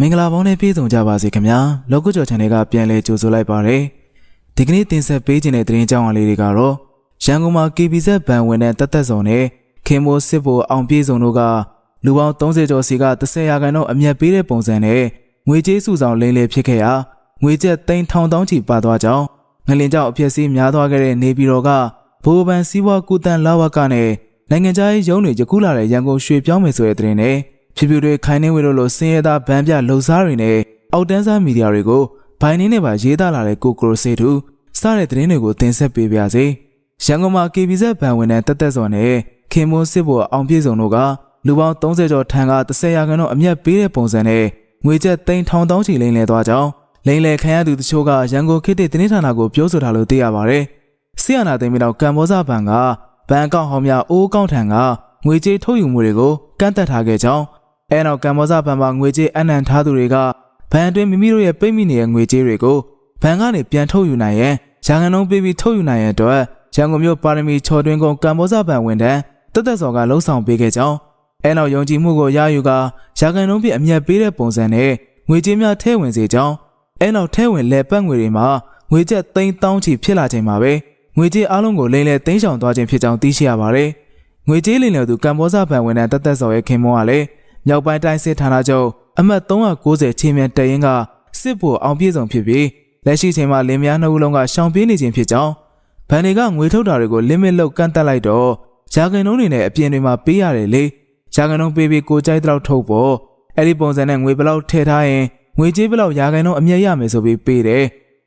မင်္ဂလာပေါင်းနဲ့ပြည့်စုံကြပါစေခင်ဗျာလောကကျော် channel ကပြန်လဲကြိုဆိုလိုက်ပါရယ်ဒီကနေ့တင်ဆက်ပေးခြင်းတဲ့သတင်းကြောင်းအလေးတွေကတော့ရန်ကုန်မှာ KBZ ဘဏ်ဝင်တဲ့တက်သက်စုံနဲ့ခင်မိုးစစ်ဖို့အောင်ပြေစုံတို့ကလူပေါင်း30ကျော်စီက30ရာခိုင်နှုန်းအမျက်ပေးတဲ့ပုံစံနဲ့ငွေကြေးစုဆောင်လိမ့်လေဖြစ်ခဲ့ရာငွေကျပ်သိန်းထောင်တောင်းချီပါသွားကြောင်းငလင်ကြောင့်အဖြစ်စီးများသွားခဲ့တဲ့နေပြည်တော်ကဘိုးဘန်စီးပွားကူတန်လာဝကနဲ့နိုင်ငံခြားရေးရုံးတွေယခုလာတဲ့ရန်ကုန်ရွှေပြောင်းမယ်ဆိုတဲ့သတင်းနဲ့ ဖြူဖြူတွေခိုင်နေဝေလို့လို့စင်ရသားဗန်းပြလှုပ်ရှားတွေနဲ့အောက်တန်းစားမီဒီယာတွေကိုဘိုင်နင်းနဲ့ပါရေးသားလာတဲ့ကိုကိုရိုစေတူစတဲ့သတင်းတွေကိုတင်ဆက်ပေးပါရစေ။ရန်ကုန်မှာ KBZ ဘဏ်ဝင်တဲ့တက်တက်စော်နဲ့ခင်မိုးစစ်ဘောအောင်ပြေဆုံးတို့ကလူပေါင်း30ကျော်ထံက30ရာခိုင်နှုန်းအမျက်ပေးတဲ့ပုံစံနဲ့ငွေကျပ်သိန်းထောင်တောင်းချီလိမ့်လဲသွားကြောင်းလိမ့်လဲခံရသူတချို့ကရန်ကုန်ခေတ်သစ်သတင်းဌာနကိုပြောဆိုတာလို့သိရပါဗျ။ဆီယနာသိမ်းပြီးတော့ကမ္ဘောဇဘဏ်ကဘဏ်အကောင့်ဟောင်းများအိုးအကောင့်ထံကငွေကြေးထုတ်ယူမှုတွေကိုကန့်သက်ထားခဲ့ကြောင်း အဲနောက်ကမ္ဘောဇဘဏ်မှာငွေကြေးအနှံထားသူတွေကဘဏ်အတွင်းမိမိတို့ရဲ့ပိတ်မိနေတဲ့ငွေကြေးတွေကိုဘဏ်ကနေပြန်ထုတ်ယူနိုင်ရန်ရန်ကုန်လုံးပေးပြီးထုတ်ယူနိုင်ရန်အတွက်ရန်ကုန်မြို့ပါရမီချော်တွင်ကုန်းကမ္ဘောဇဘဏ်ဝန်ထမ်းတက်သက်စော်ကလှုံ့ဆော်ပေးခဲ့ကြောင်းအဲနောက်ယုံကြည်မှုကိုရယူကရန်ကုန်လုံးပြအမျက်ပေးတဲ့ပုံစံနဲ့ငွေကြေးများထည့်ဝင်စေကြောင်းအဲနောက်ထည့်ဝင်လဲပတ်ငွေတွေမှာငွေကျပ်သိန်းတောင်းချီဖြစ်လာချိန်မှာပဲငွေကြေးအလုံးကိုလိမ့်လဲသိမ်းဆောင်သွားခြင်းဖြစ်ကြောင်းသိရှိရပါတယ်ငွေကြေးလိမ့်လဲသူကမ္ဘောဇဘဏ်ဝန်ထမ်းတက်သက်စော်ရဲ့ခင်မွန်းကလည်း မြောက်ပိုင်းတိုင်းစစ်ဌာနချုပ်အမှတ်390ချင်းမြန်တရင်ကစစ်ဗိုလ်အောင်ပြေဆုံးဖြစ်ပြီးလက်ရှိချိန်မှာလင်းများနှစ်ဦးလုံးကရှောင်ပြေးနေခြင်းဖြစ်ကြောင်းဗန်တွေကငွေထုတ်တာတွေကို limit လောက်ကန့်တက်လိုက်တော့ယာကန်နှုံးတွေနဲ့အပြင်တွေမှာပေးရတယ်လေယာကန်နှုံးပေးပြီးကိုကြိုက်တဲ့လောက်ထုတ်ဖို့အဲ့ဒီပုံစံနဲ့ငွေဘယ်လောက်ထည့်ထားရင်ငွေကြေးဘယ်လောက်ယာကန်နှုံးအမြတ်ရမယ်ဆိုပြီးပေးတယ်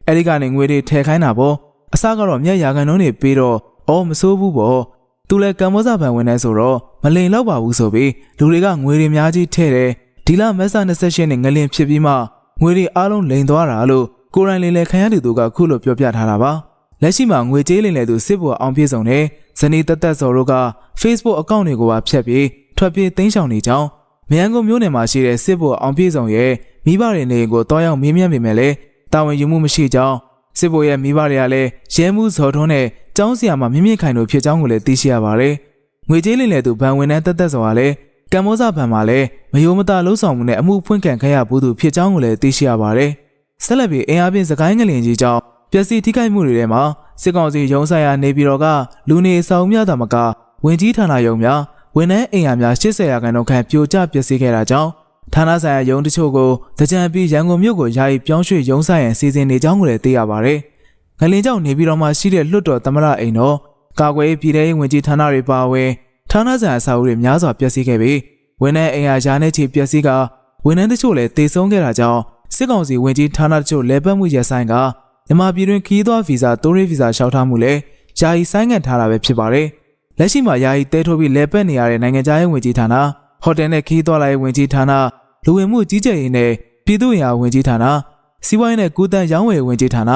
အဲ့ဒီကနေငွေတွေထည့်ခိုင်းတာပေါ့အစကတော့မြတ်ယာကန်နှုံးတွေပေးတော့အော်မစိုးဘူးပေါ့ သူလည်းကမ္ဘောဇဘဏ်ဝင်နေဆိုတော့မလိန်တော့ပါဘူးဆိုပြီးလူတွေကငွေတွေအများကြီးထည့်တယ်ဒီလမက်ဆာ28နဲ့ငလင်ဖြစ်ပြီးမှငွေတွေအားလုံးလိန်သွားတာလို့ကိုရိုင်းလင်းလေခံရသူတို့ကခုလိုပြောပြထားတာပါလက်ရှိမှာငွေကြေးလိန်လေသူစစ်ဘောအောင်ပြေဆုံးတဲ့ဇနီးတက်တက်စော်တို့က Facebook အကောင့်တွေကိုပါဖျက်ပြီးထွက်ပြေးသိမ်းရှောင်နေကြောင်းမြန်ကုန်မြို့နယ်မှာရှိတဲ့စစ်ဘောအောင်ပြေဆုံးရဲ့မိဘတွေနေကိုတောင်းရောက်မေးမြန်းပေမဲ့လည်းတာဝန်ယူမှုမရှိကြောင်း စစ်ဘောရဲ့မိဘတွေကလည်းရဲမှုဇော်ထွန်းနဲ့ကျောင်းဆရာမမြင့်မြင့်ခိုင်တို့ဖြစ်ကြောင်းကိုလည်းသိရှိရပါတယ်ငွေကြေးလိမ်လည်သူဗန်ဝင်နဲ့တက်တက်စွာလည်းကမ္ဘောဇဘဏ်မှာလည်းမယိုမတလှုပ်ဆောင်မှုနဲ့အမှုဖွင့်ခံခဲ့ရဘူးသူဖြစ်ကြောင်းကိုလည်းသိရှိရပါတယ်ဆက်လက်ပြီးအင်အားပြင်းစကိုင်းငလင်ကြီးကြောင့်ပျက်စီးထိခိုက်မှုတွေထဲမှာစစ်ကောင်စီရုံးဆိုင်ရာနေပြည်တော်ကလူနေဆောင်များတာမကဝင်ကြီးဌာနရုံးများဝန်ထမ်းအိမ်ယာများ80ရာခိုင်နှုန်းခန့်ပြိုကျပျက်စီးခဲ့တာကြောင့် ဌာနဆိုင်ရာရုံးတချို့ကိုတကြံပြီးရန်ကုန်မြို့ကိုယာယီပြောင်းရွှေ့ရုံးဆိုင်ရန်စီစဉ်နေကြောင်းကိုလည်းသိရပါတယ်ငလင်ကြောင့်နေပြည်တော်မှာရှိတဲ့လွတ်တော်သမရအိမ်တော်ကာကွယ်ရေးပြည်ထောင်ရေးဝန်ကြီးဌာနတွေပါဝင်ဌာနဆိုင်အဆောက်အဦတွေများစွာပျက်စီးခဲ့ပြီးဝန်ထမ်းအိမ်ယာရာနဲ့ချီပျက်စီးကဝန်ထမ်းတချို့လည်းတေဆုံးခဲ့တာကြောင့်စစ်ကောင်စီဝန်ကြီးဌာနတချို့လဲပတ်မှုရဆိုင်ကမြန်မာပြည်တွင်ခီးသွွားဗီဇာတိုးရေးဗီဇာလျှောက်ထားမှုလည်းယာယီဆိုင်းငံ့ထားတာပဲဖြစ်ပါတယ်။လက်ရှိမှာယာယီတဲထိုးပြီးလဲပတ်နေရတဲ့နိုင်ငံခြားရေးဝန်ကြီးဌာန ဟိုတယ်နဲ့ခီးသွွားလိုက်ဝန်ကြီးဌာနလူဝင်မှုကြီးကြပ်ရေးနဲ့ပြည်သူ့ရာဝန်ကြီးဌာနစီးပွားရေးနဲ့ကုသန်းရောင်းဝယ်ဝန်ကြီးဌာန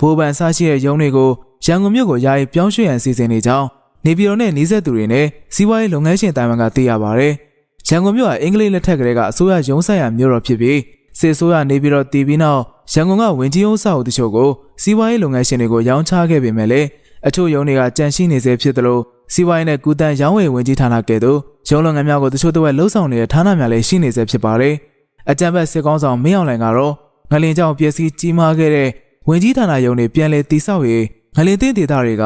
ဗိုလ်ပန်ဆရှိတဲ့ရုံးတွေကိုရန်ကုန်မြို့ကိုယာယီပြောင်းရွှေ့ရန်စီစဉ်နေကြောင်းနေပြည်တော်နဲ့နှီးဆက်သူတွေနဲ့စီးပွားရေးလုပ်ငန်းရှင်တိုင်ဝမ်ကသိရပါဗျ။ရန်ကုန်မြို့ဟာအင်္ဂလိပ်လက်ထက်ကလေးကအစိုးရရုံးဆိုင်ရာမြို့တော်ဖြစ်ပြီးစစ်ဆိုးရနေပြီးတော့တည်ပြီးနောက်ရန်ကုန်ကဝင်ကြီးအုပ်စာအုပ်တချို့ကိုစီးပွားရေးလုပ်ငန်းရှင်တွေကိုရောင်းချခဲ့ပေမဲ့လည်းအချို့ရုံးတွေကကြန့်ရှိနေစေဖြစ်သလို စီးပွားရေးနဲ့ကုသန်းရောင်းဝယ်ဝင်ကြီးဌာနကဲ့သို့ရုံးလုပ်ငန်းများကိုတချို့တစ်ဝက်လှုပ်ဆောင်နေတဲ့ဌာနများလည်းရှိနေစေဖြစ်ပါတယ်။အကြံဖက်စစ်ကောင်းဆောင်မင်းအောင်လှိုင်ကတော့ငလင်ကြောင်ပျက်စီးကြီးမားခဲ့တဲ့ဝင်ကြီးဌာနရုံးတွေပြန်လည်တည်ဆောက်ရေးငလင်သိဒေသတွေက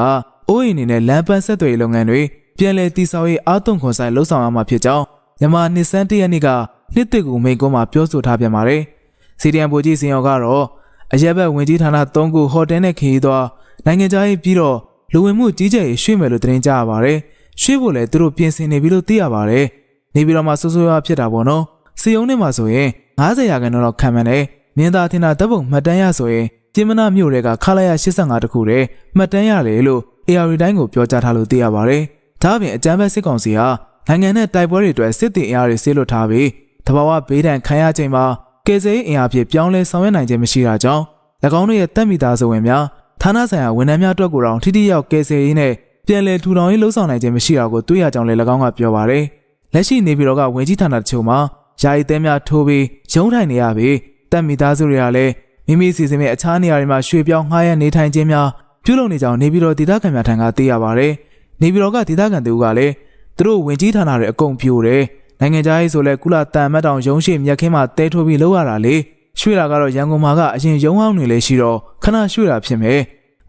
အိုးအိမ်တွေနဲ့လမ်းပန်းဆက်သွယ်ရေးလုပ်ငန်းတွေပြန်လည်တည်ဆောက်ရေးအားသွန်ခွန်ဆိုင်လှုပ်ဆောင်ရမှာဖြစ်ကြောင်းမြန်မာနှစ်စန်းတရက်နေ့ကနှစ်တစ်ကူမိန်ကုန်းမှာပြောဆိုထားပြန်ပါတယ်။စီဒီအမ်ဘူကြီးစင်ရောကတော့အရက်ဘက်ဝင်ကြီးဌာန၃ခုဟိုတယ်နဲ့ခရီးသွားနိုင်ငံခြားရေးပြီးတော့ လူဝင်မှုကြီးကြပ်ရေးရွှေ့မယ်လို့သတင်းကြရပါတယ်။ရွှေ့ဖို့လည်းသူတို့ပြင်ဆင်နေပြီလို့သိရပါတယ်။နေပြည်တော်မှာစိုးစိုးရွားဖြစ်တာပေါ့နော်။စီယုံနဲ့မှာဆိုရင်90ရာခိုင်နှုန်းတော့ခံမှန်းတယ်။မြင်းသားထင်တာတပ်ပုံမှတ်တမ်းရဆိုရင်ကျင်းမနာမြို့တွေကခလာရ85တခုတည်းမှတ်တမ်းရတယ်လို့ AR တိုင်းကိုပြောကြားထားလို့သိရပါတယ်။ဒါ့အပြင်အကြမ်းဖက်စစ်ကောင်စီဟာနိုင်ငံနဲ့တိုက်ပွဲတွေအတွက်စစ်တီအင်အားတွေဆေးလွတ်ထားပြီးတဘာဝဘေးဒဏ်ခံရချိန်မှာကယ်ဆယ်ရေးအင်အားဖြင့်ပြောင်းလဲဆောင်ရွက်နိုင်ခြင်းမရှိတာကြောင့်၎င်းတို့ရဲ့တပ်မိသားစုဝင်များ ဌာနဆိုင်ရာဝန်ထမ်းများအတွက်ကိုတောင်ထိထိရောက်ကယ်ဆယ်ရေးနဲ့ပြန်လည်ထူထောင်ရေးလှုပ်ဆောင်နိုင်ခြင်းမရှိတာကိုတွေ့ရကြောင်းလည်း၎င်းကပြောပါတယ်။လက်ရှိနေပြည်တော်ကဝင်ကြီးဌာနတချို့မှာယာယီတဲများထိုးပြီးရုံးထိုင်နေရပြီးတပ်မိသားစုတွေကလည်းမိမိစီစဉ်မဲ့အခြားနေရာတွေမှာရွှေ့ပြောင်းငှားရမ်းနေထိုင်ခြင်းများပြုလုပ်နေကြောင်းနေပြည်တော်ဒေသခံများထံကသိရပါတယ်။နေပြည်တော်ကဒေသခံတို့ကလည်းသူတို့ဝင်ကြီးဌာနတွေအကုန်ပြိုတယ်။နနိုင်ငံသားရေးဆိုလဲကုလတန်မတ်တောင်ရုံးရှိမြက်ခင်းမှာတဲထိုးပြီးလောက်ရတာလေ ရွှေ့တာကတော့ရန်ကုန်မှာကအရင်ရုံးအောင်နေလေရှိတော့ခဏရွှေ့တာဖြစ်မယ်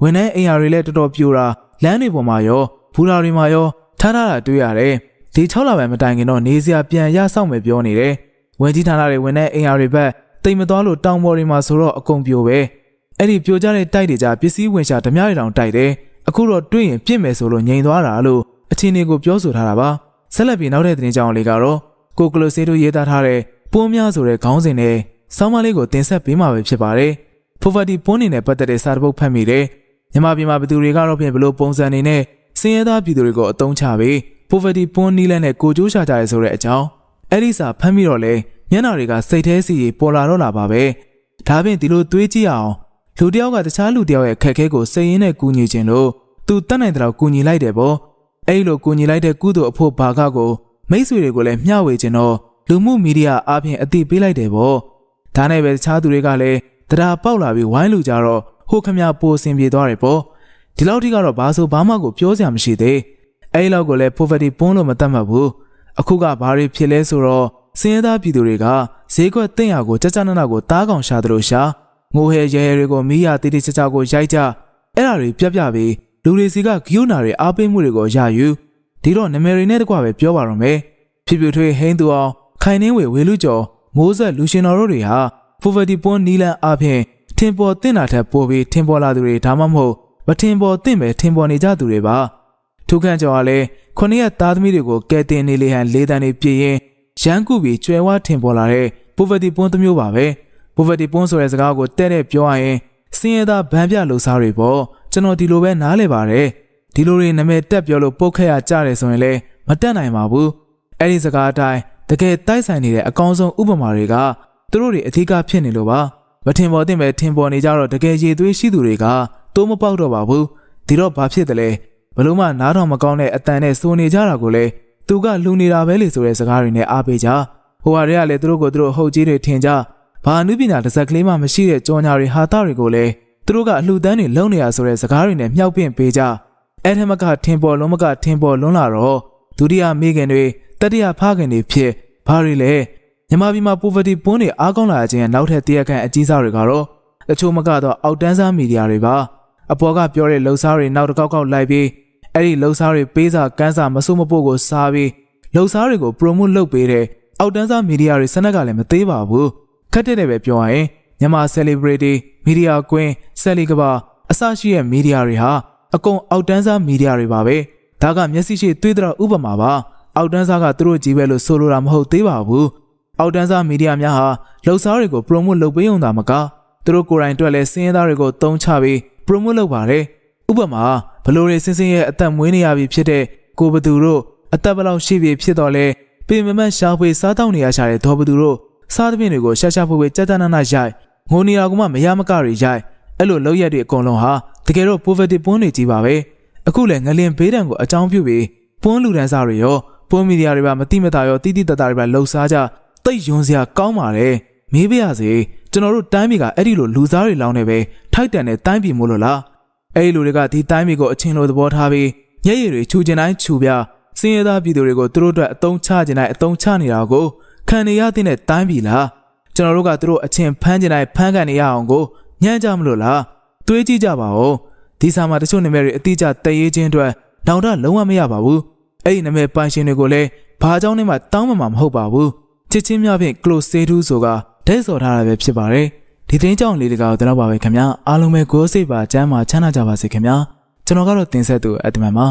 ဝန်ထမ်းအိမ်ယာတွေလည်းတော်တော်ပြိုတာလမ်းတွေပေါ်မှာရောဘူလာတွေမှာရောထားထားတာတွေ့ရတယ်ဒီ6လပိုင်းမတိုင်ခင်တော့နေစရာပြန်ရဆောင်မယ်ပြောနေတယ်ဝန်ကြီးဌာနတွေဝန်ထမ်းအိမ်ယာတွေဘက်တိမ်မသွားလို့တောင်ပေါ်တွေမှာဆိုတော့အကုန်ပြိုပဲအဲ့ဒီပြိုကြတဲ့တိုက်တွေကြပစ္စည်းဝင်ရှာဓမြတွေတောင်တိုက်တယ်အခုတော့တွေ့ရင်ပြစ်မယ်ဆိုလို့ငြိမ်သွားတာလို့အချင်းတွေကိုပြောဆိုထားတာပါဆက်လက်ပြီးနောက်တဲ့သတင်းကြောင်းလေးကတော့ကိုကလိုဆေးတို့ရေးသားထားတဲ့ပိုးများဆိုတဲ့ခေါင်းစဉ်နဲ့ ဆောင်းပါးလေးကိုတင်ဆက်ပေးမှာပဲဖြစ်ပါတယ်။ poverty ပွန်းနေနဲ့ပတ်သက်တဲ့စာတပုတ်ဖတ်မိတယ်။မြန်မာပြည်မှာပြည်သူတွေကတော့ဖြင့်ဘလို့ပုံစံနေနဲ့စင်ရသားပြည်သူတွေကိုအတုံးချပြီး poverty ပွန်းနီးလန်းနဲ့ကိုကြိုးရှာကြရဲဆိုတဲ့အကြောင်းအဲ့ဒီစာဖတ်မိတော့လေမျက်နှာတွေကစိတ်แท้စီပေါ်လာတော့လာပါပဲ။ဒါဖြင့်ဒီလိုတွေးကြည့်အောင်လူတစ်ယောက်ကတခြားလူတစ်ယောက်ရဲ့ခက်ခဲကိုစိတ်ရင်းနဲ့ကူညီခြင်းလို့သူတတ်နိုင်တဲ့တော့ကူညီလိုက်တယ်ပေါ့။အဲ့လိုကူညီလိုက်တဲ့ကုသိုလ်အဖို့ဘာကကိုမိတ်ဆွေတွေကိုလည်းမျှဝေခြင်းတော့လူမှုမီဒီယာအားဖြင့်အသိပေးလိုက်တယ်ပေါ့။ ဒါနဲ့ပဲတခြားသူတွေကလည်းတရားပေါက်လာပြီးဝိုင်းလူကြတော့ဟိုခမပိုစင်ပြေသွားတယ်ပေါ့။ဒီလောက်ထိကတော့ဘာဆိုဘာမှကိုပြောစရာမရှိသေး။အဲ့လောက်ကိုလည်း poverty ပွန်းလို့မတတ်မှတ်ဘူး။အခုကဘာတွေဖြစ်လဲဆိုတော့စင်းရဲသားပြည်သူတွေကဈေးကွက်တင့်ရကိုကြကြနနကိုတားကောင်ရှာသလိုရှာငိုဟဲရဲရဲတွေကိုမိရတေးတေးချာချာကိုရိုက်ကြအဲ့ဒါတွေပြပြပြီးလူတွေစီကဂယုနာတွေအားပေးမှုတွေကိုရယူဒီတော့နမယ်ရီနဲ့တကွပဲပြောပါတော့မယ်ဖြစ်ပြထွေးဟိန်းသူအောင်ခိုင်နှင်းဝေဝေလူကျော် မိုးဆက်လူရှင်တော်တို့တွေဟာ poverty ပွန်းနီလန်အပြင်ထင်ပေါ်တင့်တာထက်ပိုပြီးထင်ပေါ်လာသူတွေဒါမှမဟုတ်မထင်ပေါ်တင့်ပဲထင်ပေါ်နေကြသူတွေပါထုခန့်ကျော်ကလည်းခုနှစ်ရက်သားသမီးတွေကိုကဲတင်နေလေဟန်လေးတန်းနေပြည့်ရင်ရန်ကူပြီးကျွဲဝါထင်ပေါ်လာတဲ့ poverty ပွန်းတစ်မျိုးပါပဲ poverty ပွန်းဆိုတဲ့စကားကိုတဲ့တဲ့ပြောရရင်စင်းရသားဗန်းပြလှူစားတွေပေါ့ကျွန်တော်ဒီလိုပဲနားလဲပါတယ်ဒီလိုတွေနာမည်တက်ပြောလို့ပုတ်ခက်ရကြတယ်ဆိုရင်လည်းမတက်နိုင်ပါဘူးအဲ့ဒီစကားအတိုင်းတ ကယ်တိုက်ဆိုင်နေတဲ့အကောင်းဆုံးဥပမာတွေကသူတို့တွေအထူးကဖြစ်နေလို့ပါမထင်ပေါ်သင့်ပဲထင်ပေါ်နေကြတော့တကယ်ရည်သွေးရှိသူတွေကတိုးမပေါက်တော့ပါဘူးဒီတော့ဘာဖြစ်တယ်လဲဘလို့မှနားတော်မကောင်းတဲ့အတန်နဲ့စိုးနေကြတာကိုလေသူကလူနေတာပဲလေဆိုတဲ့စကားတွေနဲ့အားပေးကြဟိုဟာတွေကလည်းသူတို့ကိုသူတို့ဟုတ်ကြီးတွေထင်ကြဘာနုပညာတစ်စက်ကလေးမှမရှိတဲ့ကြောညာတွေဟာတာတွေကိုလည်းသူတို့ကအလှူဒန်းတွေလုံနေရဆိုတဲ့စကားတွေနဲ့မြှောက်ပင့်ပေးကြအဲ့ထမကထင်ပေါ်လုံးမကထင်ပေါ်လွန်းလာတော့ဒုတိယမိခင်တွေတတိယဖခင်တွေဖြစ် ဘာတွေလဲမြန်မာပြည်မှာ poverty ပွန်းတွေအားကောင်းလာခြင်းရဲ့နောက်ထပ်တရားခံအကြီးစားတွေကတော့တချို့မကတော့အောက်တန်းစားမီဒီယာတွေပါအပေါ်ကပြောတဲ့လှုပ်ရှားတွေနောက်တစ်ကောက်ကောက်လိုက်ပြီးအဲ့ဒီလှုပ်ရှားတွေပေးစာကန်းစာမစိုးမပို့ကိုစားပြီးလှုပ်ရှားတွေကို promote လုပ်ပေးတဲ့အောက်တန်းစားမီဒီယာတွေစနက်ကလည်းမသေးပါဘူးခက်တဲ့တဲ့ပဲပြောရရင်မြန်မာ celebrity မီဒီယာကွင်းဆယ်လီကဘာအစရှိတဲ့မီဒီယာတွေဟာအကုန်အောက်တန်းစားမီဒီယာတွေပါပဲဒါကမျက်စိရှိသွေးတဲ့ဥပမာပါ အောက်တန်းစားကသူတို့ကြီးပဲလို့ဆိုလိုတာမဟုတ်သေးပါဘူးအောက်တန်းစားမီဒီယာများဟာလှုပ်ရှားတွေကို promote လုပ်ပေးုံသာမကသူတို့ကိုယ်တိုင်တွေ့လဲစင်းရဲသားတွေကိုတုံးချပြီး promote လုပ်ပါတယ်ဥပမာဘလိုတွေစင်းစင်းရဲ့အသက်မွေးနေရပြီဖြစ်တဲ့ကိုဘသူတို့အသက်ဘလောက်ရှိပြီဖြစ်တော့လဲပေမမတ်ရှာဖွေစားတောက်နေရရှာတဲ့ဒေါ်ဘသူတို့စားသဖြင့်တွေကိုရှာရှာဖွေဖွေကြက်ကြနနရိုက်ငိုနေရကမှမရမကတွေရိုက်အဲ့လိုလောက်ရက်တွေအကုန်လုံးဟာတကယ်တော့ poverty ပွန်းနေကြီးပါပဲအခုလည်းငလင်ဘေးဒဏ်ကိုအကြောင်းပြုပြီးပွန်းလူဒန်းစားတွေရော ပွန်းမီဒီယာတွေပါမတိမတာရောတိတိတတာတွေပါလှုပ်ရှားကြတိတ်ယွန်းစရာကောင်းပါတယ်မေးပြရစေကျွန်တော်တို့တိုင်းပြည်ကအဲ့ဒီလိုလူစားတွေလောင်းနေပဲထိုက်တန်တဲ့တိုင်းပြည်မို့လို့လားအဲ့ဒီလူတွေကဒီတိုင်းပြည်ကိုအချင်းလိုသဘောထားပြီးညရည်တွေခြူကျင်တိုင်းခြူပြစင်းရသားပြည်သူတွေကိုသူတို့အတွက်အတုံးချကျင်တိုင်းအတုံးချနေတာကိုခံနေရတဲ့တိုင်းပြည်လားကျွန်တော်တို့ကသူတို့အချင်းဖမ်းကျင်တိုင်းဖမ်းခံနေရအောင်ကိုညံ့ကြမလို့လားတွေးကြည့်ကြပါဦးဒီစာမှာတချို့နာမည်တွေအတိအကျတည်ရေးခြင်းအတွက်နောင်တလုံးဝမရပါဘူး အဲ့ဒီနာမည်ပိုင်ရှင်တွေကိုလည်းဘာကြောင့်လဲမှတောင်းမှမှာမဟုတ်ပါဘူးချစ်ချင်းများဖြင့် close say to ဆိုကဒဲဆော်ထားတာပဲဖြစ်ပါတယ်ဒီတင်းကြောင်လေးတွေကတော့တော့ပါပဲခင်ဗျာအားလုံးပဲကိုယ်စိတ်ပါကျမ်းမာချမ်းသာကြပါစေခင်ဗျာကျွန်တော်ကတော့တင်ဆက်သူအတမန်ပါ